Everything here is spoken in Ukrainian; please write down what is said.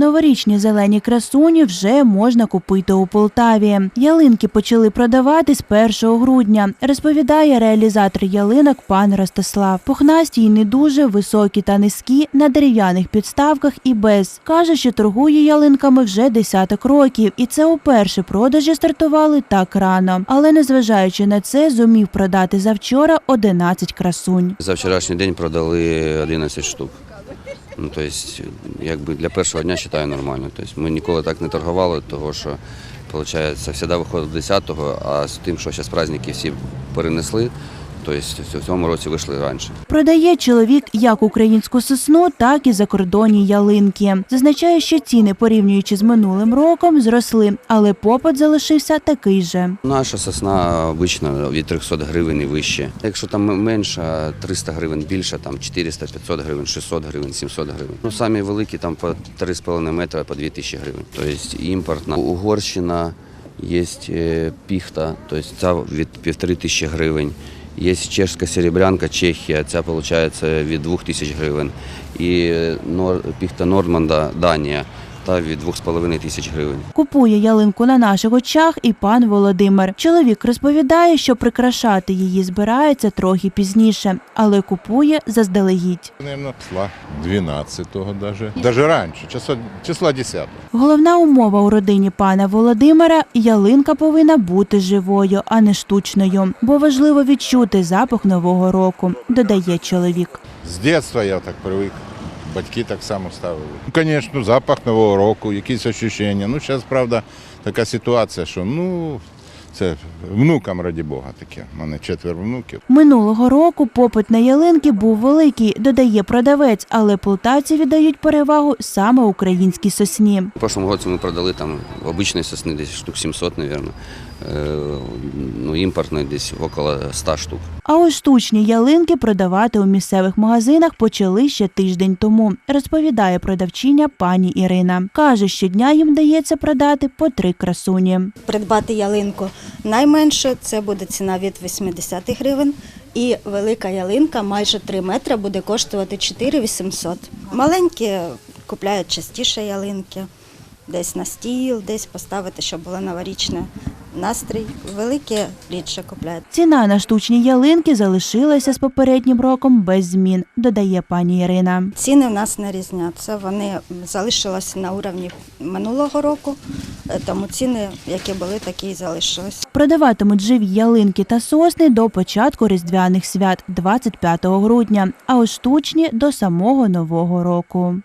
Новорічні зелені красуні вже можна купити у Полтаві. Ялинки почали продавати з 1 грудня, розповідає реалізатор ялинок пан Ростислав. Пухнасті й не дуже високі та низькі на дерев'яних підставках і без. Каже, що торгує ялинками вже десяток років, і це уперше продажі стартували так рано. Але незважаючи на це, зумів продати завчора 11 красунь. За вчорашній день продали 11 штук. Ну, тобто, якби для першого дня вважаю нормально. Тобто, ми ніколи так не торгували, того що, виходить, завжди виходить 10-го, а з тим, що зараз праздники всі перенесли, тобто в цьому році вийшли раніше. Продає чоловік як українську сосну, так і закордонні ялинки. Зазначає, що ціни, порівнюючи з минулим роком, зросли, але попит залишився такий же. Наша сосна обично від 300 гривень і вище. Якщо там менше, 300 гривень більше, там 400, 500 гривень, 600 гривень, 700 гривень. Ну, самі великі там по 3,5 метра, по 2000 гривень. Тобто імпортна. Угорщина, є е, піхта, тобто ця від півтори тисячі гривень. Є чешська серебрянка, Чехія, ця виходить від 2000 гривень. І е, піхта Норманда, Данія, та від 2,5 тисяч гривень. Купує ялинку на наших очах і пан Володимир. Чоловік розповідає, що прикрашати її збирається трохи пізніше, але купує заздалегідь. Наверное, числа 12-го даже. Даже раньше, числа, числа 10 Головна умова у родині пана Володимира ялинка повинна бути живою, а не штучною, бо важливо відчути запах нового року, додає чоловік. З дитинства я так привик. Батьки так само ставили. Ну, звісно, запах Нового року, якісь ощущення. Ну, зараз, правда, така ситуація, що ну, це внукам, раді Бога, таке. У мене четверо внуків. Минулого року попит на ялинки був великий, додає продавець, але полтавці віддають перевагу саме українській сосні. В прошлом році ми продали там обичної сосни десь штук 700, мабуть. Ну, імпортної десь около 100 штук. А ось штучні ялинки продавати у місцевих магазинах почали ще тиждень тому, розповідає продавчиня пані Ірина. Каже, щодня їм вдається продати по три красуні. придбати ялинку. Найменше це буде ціна від 80 гривень. І велика ялинка майже 3 метри буде коштувати 4 800. Маленькі купляють частіше ялинки, десь на стіл, десь поставити, щоб було новорічне настрій. Великі рідше купляють. Ціна на штучні ялинки залишилася з попереднім роком без змін, додає пані Ірина. Ціни в нас не різняться. Вони залишилися на уровні минулого року, е, тому ціни, які були, такі і залишились. Продаватимуть живі ялинки та сосни до початку різдвяних свят 25 грудня, а ось штучні до самого нового року.